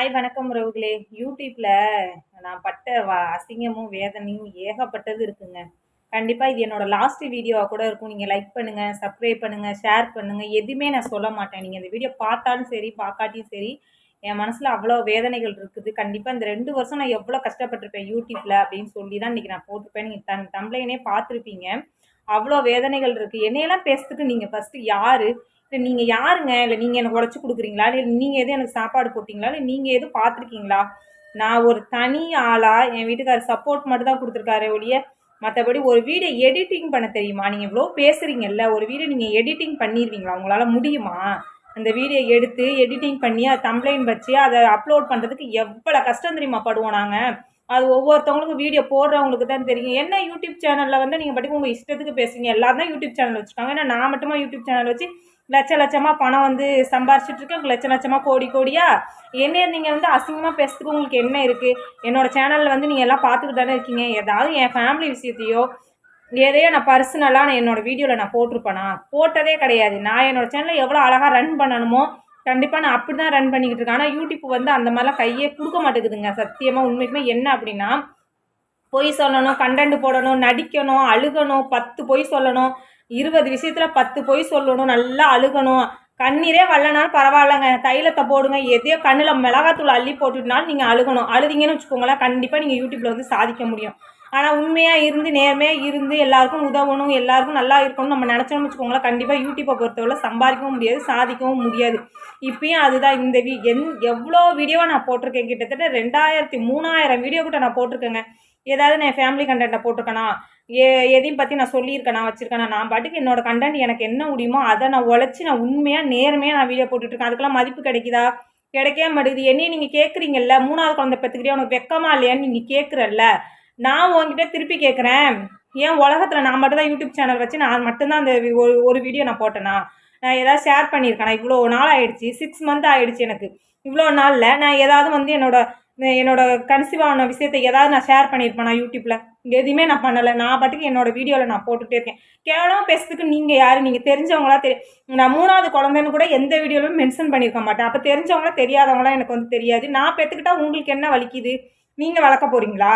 Hi வணக்கம் உறவுகளே. யூடியூப்பில் நான் பட்ட வ அசிங்கமும் வேதனையும் ஏகப்பட்டது இருக்குங்க. கண்டிப்பாக இது என்னோடய லாஸ்ட் வீடியோவாக கூட இருக்கும். நீங்கள் லைக் பண்ணுங்கள் சப்ஸ்கிரைப் பண்ணுங்கள் ஷேர் பண்ணுங்கள் எதுவுமே நான் சொல்ல மாட்டேன். நீங்கள் இந்த வீடியோ பார்த்தாலும் சரி பார்க்காட்டியும் சரி என் மனசில் அவ்வளோ வேதனைகள் இருக்குது. கண்டிப்பாக இந்த ரெண்டு வருஷம் நான் எவ்வளோ கஷ்டப்பட்டிருப்பேன் யூடியூப்பில் அப்படின்னு சொல்லி தான் இன்றைக்கி நான் போட்டிருப்பேன். நீங்கள் தன் தம்ப்ளைனே பார்த்துருப்பீங்க. அவ்வளோ வேதனைகள் இருக்குது என்னையெல்லாம் பேசுறதுக்கு நீங்கள் ஃபஸ்ட்டு யார்? இல்லை நீங்கள் யாருங்க? இல்லை நீங்கள் எனக்கு உடச்சி கொடுக்குறீங்களா? இல்லை நீங்கள் எதுவும் எனக்கு சாப்பாடு போட்டிங்களா? இல்லை நீங்கள் எதுவும் பார்த்துருக்கீங்களா? நான் ஒரு தனி ஆளாக என் வீட்டுக்காரர் சப்போர்ட் மட்டும் தான் கொடுத்துருக்காரு ஒழிய மற்றபடி ஒரு வீடியோ எடிட்டிங் பண்ண தெரியுமா? நீங்கள் இவ்வளோ பேசுகிறீங்கல்ல ஒரு வீடியோ நீங்கள் எடிட்டிங் பண்ணிடுவீங்களா உங்களால் முடியுமா? அந்த வீடியோ எடுத்து எடிட்டிங் பண்ணி அதை கம்ப்ளைண்ட் வச்சு அதை அப்லோட் பண்ணுறதுக்கு எவ்வளோ கஷ்டம் தெரியுமா? படுவோம் நாங்கள் அது ஒவ்வொருத்தவங்களுக்கும் வீடியோ போடுறவங்களுக்கு தான் தெரியும். என்ன யூடியூப் சேனலில் வந்து நீங்கள் பாட்டுக்கு உங்கள் இஷ்டத்துக்கு பேசுவீங்க எல்லாரும் தான் யூடியூப் சேனல் வச்சுருக்காங்க. ஏன்னா நான் மட்டுமா யூடியூப் சேனல் வச்சு லட்ச லட்சமாக பணம் வந்து சம்பாரிச்சிட்டு இருக்கேன் லட்ச லட்சமாக கோடி கோடியா? என்ன நீங்கள் வந்து அசிங்கமாக பேசுறதுக்கு உங்களுக்கு என்ன இருக்குது என்னோட சேனலில் வந்து நீங்கள் எல்லாம் பார்த்துக்கிட்டு தானே இருக்கீங்க. ஏதாவது என் ஃபேமிலி விஷயத்தையோ எதையோ நான் பர்சனலாக நான் என்னோடய வீடியோவில் நான் போட்டிருப்பேனா? போட்டதே கிடையாது. நான் என்னோடய சேனலை எவ்வளோ அழகாக ரன் பண்ணணுமோ கண்டிப்பாக நான் அப்படி தான் ரன் பண்ணிக்கிட்டு இருக்கேன். ஆனால் யூடியூப் வந்து அந்த மாதிரிலாம் கையே கொடுக்க மாட்டேங்குதுங்க. சத்தியமாக உண்மைக்குமே என்ன அப்படின்னா பொய் சொல்லணும் கண்டென்ட் போடணும் நடிக்கணும் அழுகணும் பத்து பொய் சொல்லணும். இருபது விஷயத்தில் பத்து பொய் சொல்லணும் நல்லா அழுகணும். கண்ணீரே வரலனாலும் பரவாயில்லைங்க. தைலத்தை போடுங்க. எதையோ கண்ணில் மிளகாத்தூள் அள்ளி போட்டுட்டுனாலும் நீங்கள் அழுகணும். அழுதிங்கன்னு வச்சுக்கோங்களேன் கண்டிப்பாக நீங்கள் யூடியூப்பில் வந்து சாதிக்க முடியும். ஆனால் உண்மையாக இருந்து நேர்மையாக இருந்து எல்லாருக்கும் உதவணும் எல்லாருக்கும் நல்லா இருக்கணும் நம்ம நினச்சோம்னு வச்சுக்கோங்களேன் கண்டிப்பாக யூடியூப்பை பொறுத்தவரை சம்பாதிக்கவும் முடியாது சாதிக்கவும் முடியாது. இப்பயும் அதுதான் இந்த வீ எந் எவ்வளோ வீடியோவை நான் போட்டிருக்கேன் கிட்டத்தட்ட ரெண்டாயிரத்தி மூணாயிரம் வீடியோ கிட்ட நான் போட்டிருக்கேங்க. ஏதாவது நான் ஃபேமிலி கண்டென்ட்டை போட்டிருக்கேனா ஏ எதையும் பற்றி நான் சொல்லியிருக்கேனா வச்சுருக்கேனா? நான் பாட்டுக்கு என்னோட கண்டென்ட் எனக்கு என்ன முடியுமோ அதை நான் உழைச்சி நான் உண்மையாக நேர்மையாக நான் வீடியோ போட்டுட்ருக்கேன். அதுக்கெல்லாம் மதிப்பு கிடைக்குதா? கிடைக்கவே மாட்டேங்குது. என்னையும் நீங்கள் கேட்குறீங்கல்ல மூணாவது குழந்தை பெற்றுக்கிட்டே உனக்கு வெக்கமா இல்லையான்னு நீங்கள் கேட்குறல்ல நான் உங்ககிட்ட திருப்பி கேட்குறேன் ஏன் உலகத்தில் நான் மட்டும் தான் யூடியூப் சேனல் வச்சு நான் மட்டும்தான் அந்த ஒரு ஒரு வீடியோ நான் போட்டேனா? நான் ஏதாவது ஷேர் பண்ணியிருக்கேன்? இவ்வளோ நாள் ஆகிடுச்சி சிக்ஸ் மந்த் ஆகிடுச்சி எனக்கு. இவ்வளோ நாளில் நான் ஏதாவது வந்து என்னோட என்னோட கன்சீவ் ஆன விஷயத்தை ஏதாவது நான் ஷேர் பண்ணியிருப்பேன் நான் யூடியூப்பில் எதுவுமே நான் பண்ணலை. நான் பாட்டுக்கு என்னோட வீடியோவில் நான் போட்டுகிட்டே இருக்கேன். கேவலம் பேசுறதுக்கு நீங்கள் யார்? நீங்கள் தெரிஞ்சவங்களா தெரியும் நான் மூணாவது குழந்தைன்னு கூட எந்த வீடியோவிலும் மென்ஷன் பண்ணியிருக்க மாட்டேன். அப்போ தெரிஞ்சவங்களா தெரியாதவங்களா எனக்கு வந்து தெரியாது. நான் பெற்றுக்கிட்டா உங்களுக்கு என்ன வலிக்குது? நீங்கள் வளர்க்க போகிறீங்களா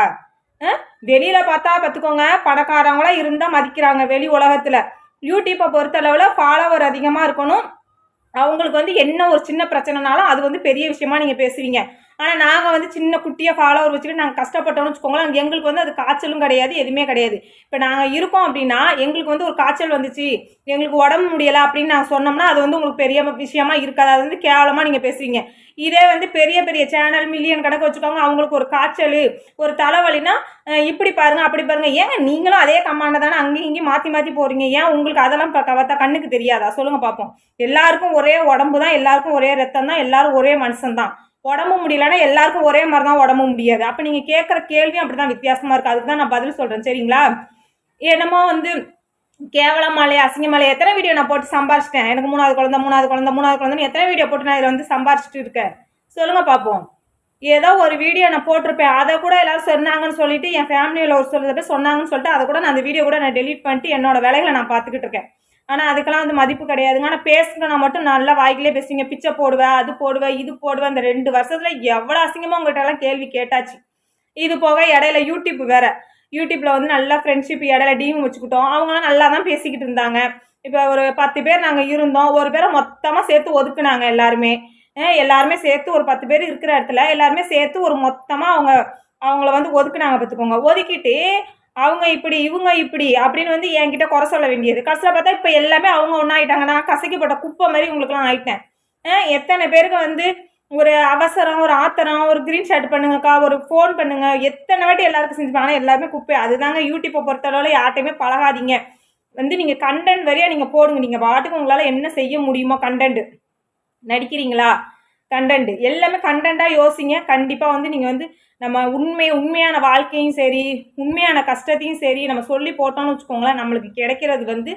வெளியில் பார்த்தா பார்த்துக்கோங்க பணக்காரங்களாம் இருந்தால் மதிக்கிறாங்க வெளி உலகத்தில். யூடியூப்பை பொறுத்தளவில் ஃபாலோவர் அதிகமாக இருக்கணும். அவங்களுக்கு வந்து என்ன ஒரு சின்ன பிரச்சனைனாலும் அது வந்து பெரிய விஷயமா நீங்கள் பேசுவீங்க. ஆனால் நாங்கள் வந்து சின்ன குட்டியாக ஃபாலோவர் வச்சுட்டு நாங்கள் கஷ்டப்பட்டோம்னு வச்சுக்கோங்களேன் எங்களுக்கு வந்து அது காய்ச்சலும் கிடையாது எதுவுமே கிடையாது. இப்போ நாங்கள் இருக்கோம் அப்படின்னா எங்களுக்கு வந்து ஒரு காய்ச்சல் வந்துச்சு எங்களுக்கு உடம்பு முடியலை அப்படின்னு நாங்கள் சொன்னோம்னா அது வந்து உங்களுக்கு பெரிய விஷயமா இருக்காது. அது வந்து கேவலமாக நீங்கள் பேசுவீங்க. இதே வந்து பெரிய பெரிய சேனல் மில்லியன் கணக்கு வச்சுக்கோங்க அவங்களுக்கு ஒரு காய்ச்சல் ஒரு தலைவலினா இப்படி பாருங்க அப்படி பாருங்க. ஏங்க நீங்களும் அதே கமாண்டை தானே அங்கேயும் இங்கேயும் மாற்றி மாற்றி போகிறீங்க ஏன் உங்களுக்கு அதெல்லாம் பார்த்தா கண்ணுக்கு தெரியாதா? சொல்லுங்கள் பார்ப்போம் எல்லாருக்கும் ஒரே உடம்பு தான் எல்லாருக்கும் ஒரே ரத்தம் தான் எல்லாரும் ஒரே மனுஷன் தான் உடம்பு முடியலன்னா எல்லாருக்கும் ஒரே மாதிரி தான் உடம்பு முடியாது. அப்போ நீங்கள் கேட்குற கேள்வியும் அப்படி தான் வித்தியாசமாக இருக்குது அதுக்கு தான் நான் பதில் சொல்கிறேன் சரிங்களா? என்னமோ வந்து கேவலமாலே அசிங்கமாலே எத்தனை வீடியோ நான் போட்டு சம்பாரிச்சிட்டேன்? எனக்கு மூணாவது குழந்தை மூணாவது குழந்த மூணாவது குழந்தைன்னு எத்தனை வீடியோ போட்டு நான் இதில் வந்து சம்பாரிச்சிட்டு இருக்கேன்? சொல்லுங்கள் பார்ப்போம் ஏதோ ஒரு வீடியோ நான் போட்டிருப்பேன். அதை கூட எல்லாரும் சொன்னாங்கன்னு சொல்லிட்டு என் ஃபேமிலியில் ஒரு சொல்கிறத சொன்னாங்கன்னு சொல்லிட்டு அதை கூட நான் அந்த வீடியோ கூட நான் டெலீட் பண்ணிட்டு என்னோட வேலைகளை நான் பார்த்துக்கிட்டு இருக்கேன். ஆனால் அதுக்கெல்லாம் வந்து மதிப்பு கிடையாதுங்க. ஆனால் பேசுனா மட்டும் நல்லா வாய்க்கிலே பேசுவீங்க. பிச்சை போடுவேன் அது போடுவேன் இது போடுவேன் அந்த ரெண்டு வருஷத்தில் எவ்வளோ அசிங்கமாக உங்கள்கிட்ட எல்லாம் கேள்வி கேட்டாச்சு. இது போக இடையில யூடியூப் வேற. யூடியூப்பில் வந்து நல்லா ஃப்ரெண்ட்ஷிப் இடையில டீம் வச்சுக்கிட்டோம். அவங்களாம் நல்லா தான் பேசிக்கிட்டு இருந்தாங்க. இப்போ ஒரு பத்து பேர் நாங்கள் இருந்தோம். ஒரு பேரை மொத்தமாக சேர்த்து ஒதுக்குனாங்க எல்லாருமே. எல்லாருமே சேர்த்து ஒரு பத்து பேர் இருக்கிற இடத்துல எல்லாருமே சேர்த்து ஒரு மொத்தமாக அவங்க அவங்கள வந்து ஒதுக்குனாங்க பார்த்துக்கோங்க. ஒதுக்கிட்டு அவங்க இப்படி இவங்க இப்படி அப்படின்னு வந்து என்கிட்ட குறை சொல்ல வேண்டியது. கடைசியில் பார்த்தா இப்போ எல்லாமே அவங்க ஒன்றாயிட்டாங்க நான் கசக்கிப்பட்ட குப்பை மாதிரி உங்களுக்குலாம் ஆயிட்டேன். எத்தனை பேருக்கு வந்து ஒரு அவசரம் ஒரு ஆத்திரம் ஒரு க்ரீன் ஷாட் பண்ணுங்கக்கா ஒரு ஃபோன் பண்ணுங்க. எத்தனை வாட்டி எல்லாருக்கும் செஞ்சுப்பாங்க. ஆனால் எல்லாருமே குப்பை. அதுதாங்க யூடியூப்பை பொறுத்தளவில் யார்ட்டையுமே பழகாதீங்க. வந்து நீங்கள் கண்டென்ட் வரையா நீங்கள் போடுங்க. நீங்கள் பாட்டுக்கு உங்களால் என்ன செய்ய முடியுமோ கண்டென்ட் நடிக்கிறீங்களா? கண்டென்ட் எல்லாமே கண்டென்ட்டாக யோசிங்க. கண்டிப்பாக வந்து நீங்கள் வந்து நம்ம உண்மை உண்மையான வாழ்க்கையும் சரி உண்மையான கஷ்டத்தையும் சரி நம்ம சொல்லி போட்டோம்னு வச்சுக்கோங்களேன் நம்மளுக்கு கிடைக்கிறது வந்து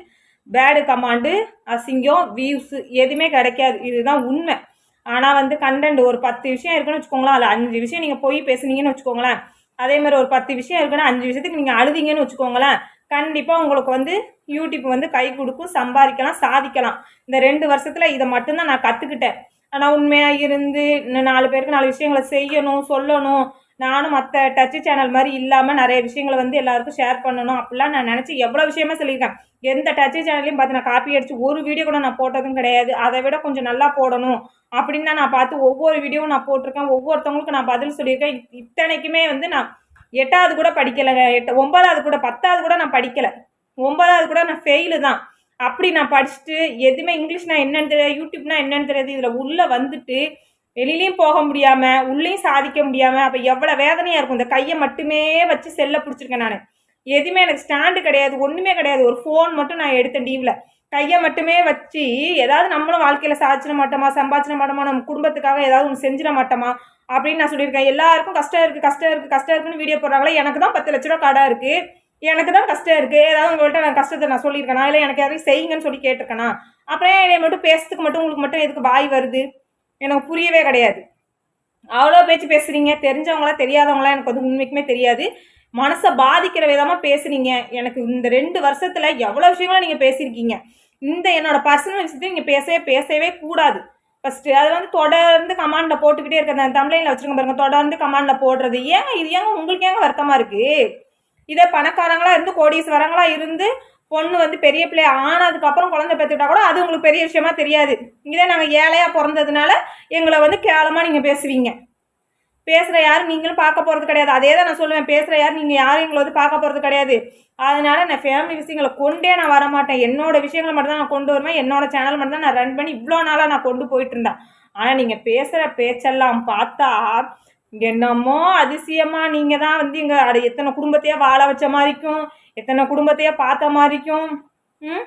பேடு கமாண்டு அசிங்கம் வியூஸு எதுவுமே கிடைக்காது. இதுதான் உண்மை. ஆனால் வந்து கண்டென்ட் ஒரு பத்து விஷயம் இருக்குன்னு வச்சுக்கோங்களேன். அதில் அஞ்சு விஷயம் நீங்கள் போய் பேசுனீங்கன்னு வச்சுக்கோங்களேன். அதே மாதிரி ஒரு பத்து விஷயம் இருக்குன்னா அஞ்சு விஷயத்துக்கு நீங்கள் அழுதிங்கன்னு வச்சுக்கோங்களேன். கண்டிப்பாக உங்களுக்கு வந்து யூடியூப் வந்து கை கொடுக்கும் சம்பாதிக்கலாம் சாதிக்கலாம். இந்த ரெண்டு வருஷத்தில் இதை மட்டும்தான் நான் கற்றுக்கிட்டேன் ஆனால் உண்மையாக இருந்து இன்னும் நாலு பேருக்கு நாலு விஷயங்களை செய்யணும் சொல்லணும். நானும் மற்ற டச்சு சேனல் மாதிரி இல்லாமல் நிறைய விஷயங்களை வந்து எல்லாருக்கும் ஷேர் பண்ணணும். அப்படிலாம் நான் நினச்சி எவ்வளோ விஷயமா சொல்லியிருக்கேன். எந்த டச்சு சேனல்லையும் பார்த்து நான் காப்பி அடித்து ஒரு வீடியோ கூட நான் போட்டதும் கிடையாது. அதை விட கொஞ்சம் நல்லா போடணும். அப்படின்னு தான் நான் பார்த்து ஒவ்வொரு வீடியோவும் நான் போட்டிருக்கேன். ஒவ்வொருத்தவங்களுக்கும் நான் பதில் சொல்லியிருக்கேன். இத்தனைக்குமே வந்து நான் எட்டாவது கூட படிக்கலைங்க. எட்டு ஒன்பதாவது கூட பத்தாவது கூட நான் படிக்கலை. ஒன்பதாவது கூட நான் ஃபெயிலு தான். அப்படி நான் படிச்சுட்டு எதுவுமே இங்கிலீஷ்னா என்னன்னு தெரியாது யூடியூப்னா என்னன்னு தெரியாது இதில் உள்ளே வந்துட்டு வெளியிலையும் போக முடியாமல் உள்ளேயும் சாதிக்க முடியாமல் அப்போ எவ்வளோ வேதனையாக இருக்கும். இந்த கையை மட்டுமே வச்சு செல்லை பிடிச்சிருக்கேன் நான். எதுவுமே எனக்கு ஸ்டாண்டு கிடையாது ஒன்றுமே கிடையாது. ஒரு ஃபோன் மட்டும் நான் எடுத்தேன் டீவில் கையை மட்டுமே வச்சு ஏதாவது நம்மளும் வாழ்க்கையில் சாதிச்சிட மாட்டோமா சம்பாதிச்சிட மாட்டோமா நம்ம குடும்பத்துக்காக ஏதாவது ஒன்று செஞ்சிட மாட்டோமா அப்படின்னு நான் சொல்லியிருக்கேன். எல்லாருக்கும் கஷ்டம் இருக்குது கஷ்டம் இருக்குது கஷ்டம் இருக்குன்னு வீடியோ போடுறாங்களே எனக்கு தான் பத்து லட்ச ரூபா கடை இருக்குது எனக்கு தான் கஷ்டம் இருக்குது ஏதாவது உங்கள்கிட்ட நான் கஷ்டத்தை நான் சொல்லியிருக்கேனா? இல்லை எனக்கு யாரையும் செய்யுங்கன்னு சொல்லி கேட்டிருக்கேனா? அப்புறம் என்னை மட்டும் பேசுறதுக்கு மட்டும் உங்களுக்கு மட்டும் எதுக்கு வாய் வருது? எனக்கு புரியவே கிடையாது. அவ்வளோ பேச்சு பேசுகிறீங்க தெரிஞ்சவங்களா தெரியாதவங்களா எனக்கு வந்து உண்மைக்குமே தெரியாது. மனசை பாதிக்கிற விதமாக பேசுனீங்க. எனக்கு இந்த ரெண்டு வருஷத்தில் எவ்வளோ விஷயங்களும் நீங்கள் பேசியிருக்கீங்க. இந்த என்னோட பர்சனல் விஷயத்தையும் நீங்கள் பேசவே பேசவே கூடாது. ஃபஸ்ட்டு அது வந்து தொடர்ந்து கமாண்டில் போட்டுக்கிட்டே இருக்க அந்த தமிழ்லைனில் வச்சுருக்க பாருங்க. தொடர்ந்து கமாண்டில் போடுறது. ஏங்க இது ஏங்க உங்களுக்கு ஏங்க வருத்தமாக இருக்குது இதே பணக்காரங்களாக இருந்து கோடீஸ்வரங்களா இருந்து பொண்ணு வந்து பெரிய பிள்ளை ஆனதுக்கப்புறம் குழந்தை பெற்றுக்கிட்டா கூட அது உங்களுக்கு பெரிய விஷயமா தெரியாது. இதே நாங்கள் ஏழையாக பிறந்ததுனால எங்களை வந்து கேவலமாக நீங்கள் பேசுவீங்க. பேசுகிற யாரும் நீங்களும் பார்க்க போகிறது கிடையாது. அதே தான் நான் சொல்லுவேன். பேசுகிற யாரும் நீங்கள் யாரும் எங்களை வந்து பார்க்க போகிறது கிடையாது. அதனால நான் ஃபேமிலி விஷயங்களை கொண்டே நான் வர மாட்டேன் என்னோட விஷயங்களை மட்டும் தான் நான் கொண்டு வருவேன். என்னோட சேனல் மட்டும் தான் நான் ரன் பண்ணி இவ்வளோ நாளாக நான் கொண்டு போயிட்டு இருந்தேன். ஆனால் நீங்கள் பேசுகிற பேச்செல்லாம் பார்த்தா என்னமோ அதிசயமாக நீங்கள் தான் வந்து இங்கே அட எத்தனை குடும்பத்தையே வாழ வச்ச மாதிரிக்கும் எத்தனை குடும்பத்தையே பார்த்த மாதிரிக்கும் ம்?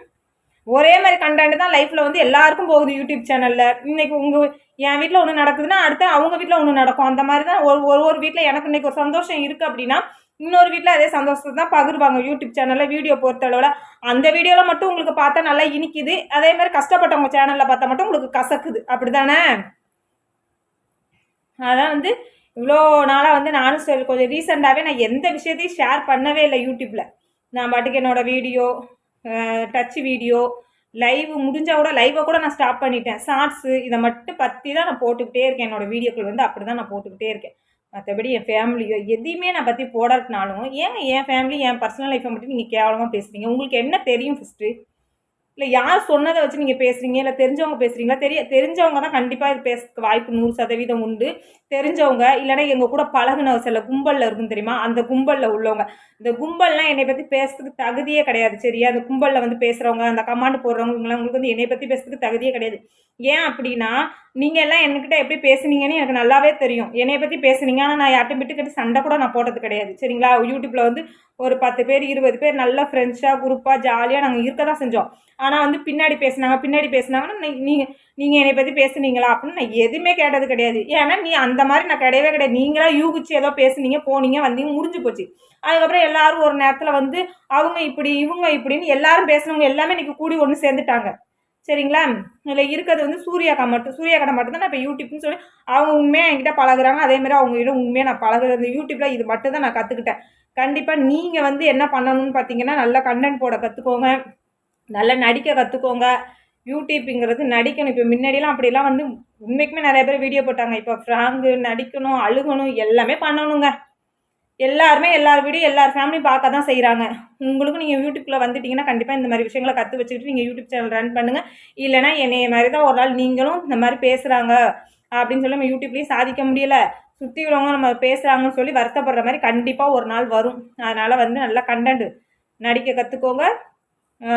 ஒரே மாதிரி கண்டென்ட் தான் லைஃப்பில் வந்து எல்லாருக்கும் போகுது யூடியூப் சேனலில் இன்னைக்கு உங்கள் என் வீட்டில் ஒன்று நடக்குதுன்னா அடுத்து அவங்க வீட்டில் ஒன்று நடக்கும். அந்த மாதிரி தான் ஒரு ஒரு ஒரு வீட்டில் எனக்கு இன்னைக்கு ஒரு சந்தோஷம் இருக்குது அப்படின்னா இன்னொரு வீட்டில் அதே சந்தோஷத்தை தான் பகிர்வாங்க யூடியூப் சேனலில் வீடியோ பொறுத்தளவில். அந்த வீடியோவில் மட்டும் உங்களுக்கு பார்த்தா நல்லா இனிக்குது. அதே மாதிரி கஷ்டப்பட்டவங்க சேனலில் பார்த்தா மட்டும் உங்களுக்கு கசக்குது. அப்படி தானே அதான் வந்து இவ்வளோ நாளாக வந்து நானும் சொல் கொஞ்சம் ரீசெண்டாகவே நான் எந்த விஷயத்தையும் ஷேர் பண்ணவே இல்லை யூடியூப்பில் நான் பாட்டுக்கு என்னோடய வீடியோ டச் வீடியோ லைவ் முடிஞ்ச கூட லைவை கூட நான் ஸ்டாப் பண்ணிட்டேன். ஷார்ட்ஸு இதை மட்டும் பற்றி தான் நான் போட்டுக்கிட்டே இருக்கேன். என்னோடய வீடியோக்கள் வந்து அப்படி தான் நான் போட்டுக்கிட்டே இருக்கேன். மற்றபடி என் ஃபேமிலியோ எதையுமே நான் பற்றி போடாட்டினாலும் ஏங்க என் ஃபேமிலி என் பர்சனல் லைஃப்பை மட்டும் நீங்கள் கேவலமாக பேசுகிறீங்க உங்களுக்கு என்ன தெரியும் ஃபஸ்ட்டு இல்லை யார் சொன்னதை வச்சு நீங்கள் பேசுகிறீங்க இல்லை தெரிஞ்சவங்க பேசுகிறீங்களா தெரிய தெரிஞ்சவங்க தான் கண்டிப்பாக இது பேசுறதுக்கு வாய்ப்பு நூறு சதவீதம் உண்டு. தெரிஞ்சவங்க இல்லைன்னா எங்கள் கூட பழகுன சில கும்பலில் இருக்கும் தெரியுமா? அந்த கும்பலில் உள்ளவங்க. இந்த கும்பல்லாம் என்னை பற்றி பேசுறதுக்கு தகுதியே கிடையாது சரியா? அந்த கும்பலில் வந்து பேசுகிறவங்க அந்த கமாண்ட் போடுறவங்க இவங்களாம் உங்களுக்கு வந்து என்னை பற்றி பேசுறதுக்கு தகுதியே கிடையாது. ஏன் அப்படின்னா நீங்கள் எல்லாம் என்கிட்ட எப்படி பேசுனீங்கன்னு எனக்கு நல்லாவே தெரியும். என்னை பற்றி பேசுனீங்க. ஆனால் நான் யார்ட்டும் விட்டுக்கிட்டு சண்டை கூட நான் போட்டது கிடையாது. சரிங்களா? யூடியூப்பில் வந்து ஒரு பத்து பேர் இருபது பேர் நல்லா ஃப்ரெண்ட்ஸாக குரூப்பாக ஜாலியாக நாங்கள் இருக்க தான் செஞ்சோம். ஆனால் வந்து பின்னாடி பேசுனாங்க பின்னாடி பேசுனாங்கன்னா நீங்கள் நீங்கள் என்னை பற்றி பேசுனீங்களா அப்படின்னு நான் எதுவுமே கேட்டது கிடையாது. ஏன்னா நீ அந்த மாதிரி நான் கிடையவே கிடையாது. நீங்களா யூகிச்சு ஏதோ பேசுனீங்க போனீங்க வந்தீங்க முடிஞ்சு போச்சு. அதுக்கப்புறம் எல்லாரும் ஒரு நேரத்தில் வந்து அவங்க இப்படி இவங்க இப்படின்னு எல்லாரும் பேசுனவங்க எல்லாமே இன்றைக்கி கூடி ஒன்று சேர்ந்துட்டாங்க. சரிங்களா? இதில் இருக்கிறது வந்து சூர்யாக்கா மட்டும் சூர்யாக்கடை மட்டும் தான் நான் இப்போ யூடியூப்னு சொல்லி அவங்க உண்மையாக என்கிட்ட பழகுறாங்க அதே மாதிரி அவங்க கிட்ட உண்மையாக நான் பழகுறது யூடியூப்பில் இது மட்டும் தான் நான் கற்றுக்கிட்டேன் கண்டிப்பாக நீங்கள் வந்து என்ன பண்ணணும்னு பார்த்தீங்கன்னா நல்ல கண்டென்ட் போட கற்றுக்கோங்க நல்லா நடிக்க கற்றுக்கோங்க யூடியூப்புங்கிறது நடிக்கணும். இப்போ முன்னாடியெல்லாம் அப்படிலாம் வந்து உண்மைக்குமே நிறைய பேர் வீடியோ போட்டாங்க. இப்போ ஃப்ராங்கு நடிக்கணும் அழுகணும் எல்லாமே பண்ணணுங்க. எல்லாருமே எல்லார் வீடியோ எல்லார் ஃபேமிலியும் பார்க்க தான் செய்கிறாங்க உங்களுக்கும் நீங்கள் யூடியூப்பில் வந்துட்டீங்கன்னா கண்டிப்பாக இந்த மாதிரி விஷயங்களை கற்று வச்சுக்கிட்டு நீங்கள் யூடியூப் சேனல் ரன் பண்ணுங்கள் இல்லைனா என்னைய மாதிரி தான் ஒரு நாள் நீங்களும் இந்த மாதிரி பேசுகிறாங்க அப்படின்னு சொல்லி நம்ம யூடியூப்லேயும் சாதிக்க முடியலை. சுற்றி உள்ளவங்க நம்ம பேசுகிறாங்கன்னு சொல்லி வருத்தப்படுற மாதிரி கண்டிப்பாக ஒரு நாள் வரும். அதனால் வந்து நல்லா கண்டென்ட் நடிக்க கற்றுக்கோங்க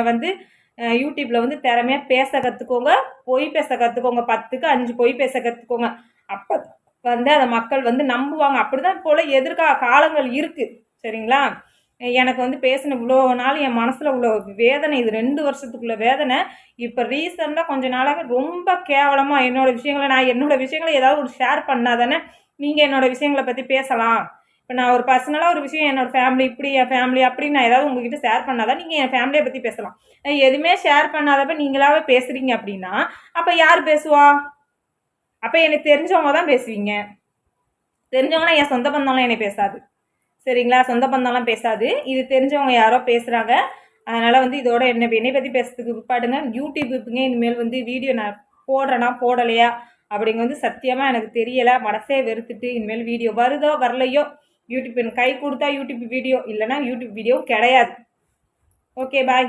வந்து யூடியூப்பில் வந்து திறமையாக பேச கற்றுக்கோங்க பொய் பேச கற்றுக்கோங்க பத்துக்கு அஞ்சு பொய் பேச கற்றுக்கோங்க அப்போ வந்து அதை மக்கள் வந்து நம்புவாங்க. அப்படிதான் போல் எதிர்கா காலங்கள் இருக்குது சரிங்களா? எனக்கு வந்து பேசின இவ்வளோ நாள் என் மனசில் உள்ள வேதனை இது ரெண்டு வருஷத்துக்குள்ள வேதனை. இப்போ ரீசெண்டாக கொஞ்ச நாளாக ரொம்ப கேவலமாக என்னோடய விஷயங்களை நான் என்னோடய விஷயங்களை ஏதாவது ஒரு ஷேர் பண்ணாதானே நீங்கள் என்னோடய விஷயங்களை பற்றி பேசலாம். இப்போ நான் ஒரு பர்சனலாக ஒரு விஷயம் என்னோடய ஃபேமிலி இப்படி என் ஃபேமிலி அப்படி நான் ஏதாவது உங்ககிட்ட ஷேர் பண்ணாதான் நீங்கள் என் ஃபேமிலியை பற்றி பேசலாம். எதுவுமே ஷேர் பண்ணாதப்ப நீங்களாவே பேசுகிறீங்க அப்படின்னா அப்போ யார் பேசுவா? அப்போ எனக்கு தெரிஞ்சவங்க தான் பேசுவீங்க. தெரிஞ்சவங்கன்னா என் சொந்த பந்தம்லாம் என்னை பேசாது. சரிங்களா? சொந்த பந்தம்லாம் பேசாது. இது தெரிஞ்சவங்க யாரோ பேசுகிறாங்க அதனால் வந்து இதோட என்னை என்னை பற்றி பேசுறதுக்கு பாடுங்க யூடியூப் இனிமேல் வந்து வீடியோ நான் போடுறேனா. போடலையா? அப்படிங்க வந்து சத்தியமாக எனக்கு தெரியலை. மனசே வெறுத்துட்டு இனிமேல் வீடியோ வருதோ வரலையோ யூடியூப் எனக்கு கை கொடுத்தா யூடியூப் வீடியோ இல்லைன்னா யூடியூப் வீடியோ கிடையாது. Okay bye